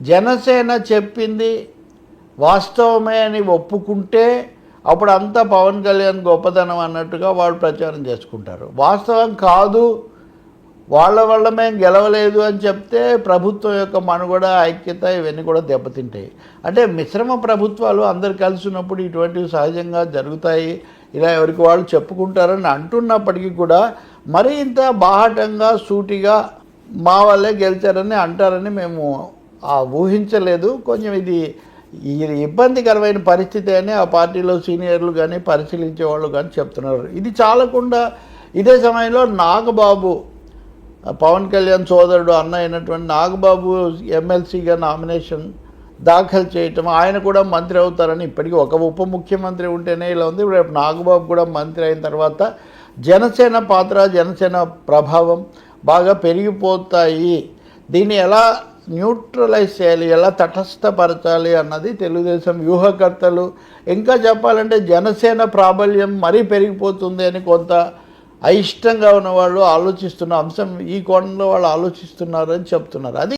జనసేన చెప్పింది వాస్తవమే అని ఒప్పుకుంటే అప్పుడు అంతా పవన్ కళ్యాణ్ గొప్పతనం అన్నట్టుగా వాళ్ళు ప్రచారం చేసుకుంటారు. వాస్తవం కాదు. వాళ్ళ వల్ల మేము గెలవలేదు అని చెప్తే ప్రభుత్వం యొక్క మనుగడ ఐక్యత ఇవన్నీ కూడా దెబ్బతింటాయి. అంటే మిశ్రమ ప్రభుత్వాలు అందరు కలిసి ఉన్నప్పుడు ఇటువంటివి సహజంగా జరుగుతాయి. ఇలా ఎవరికి వాళ్ళు చెప్పుకుంటారని అంటున్నప్పటికీ కూడా మరీ ఇంత బాహటంగా సూటిగా మా వాళ్ళే గెలిచారని అంటారని మేము ఊహించలేదు. కొంచెం ఇది ఇది ఇబ్బందికరమైన పరిస్థితి అని ఆ పార్టీలో సీనియర్లు కానీ పరిశీలించే వాళ్ళు కానీ చెప్తున్నారు. ఇది చాలకుండా ఇదే సమయంలో నాగబాబు పవన్ కళ్యాణ్ సోదరుడు అన్న అయినటువంటి నాగబాబు ఎమ్మెల్సీగా నామినేషన్ దాఖలు చేయటం ఆయన కూడా మంత్రి అవుతారని ఇప్పటికీ ఒక ఉప ముఖ్యమంత్రి ఉంటేనే ఇలా ఉంది. రేపు నాగబాబు కూడా మంత్రి అయిన తర్వాత జనసేన పాత్ర జనసేన ప్రభావం బాగా పెరిగిపోతాయి. దీన్ని ఎలా న్యూట్రలైజ్ చేయాలి ఎలా తటస్థపరచాలి అన్నది తెలుగుదేశం వ్యూహకర్తలు. ఇంకా చెప్పాలంటే జనసేన ప్రాబల్యం మరీ పెరిగిపోతుంది అని కొంత అయిష్టంగా ఉన్న వాళ్ళు ఆలోచిస్తున్న అంశం ఈ కోణంలో వాళ్ళు ఆలోచిస్తున్నారని చెప్తున్నారు. అది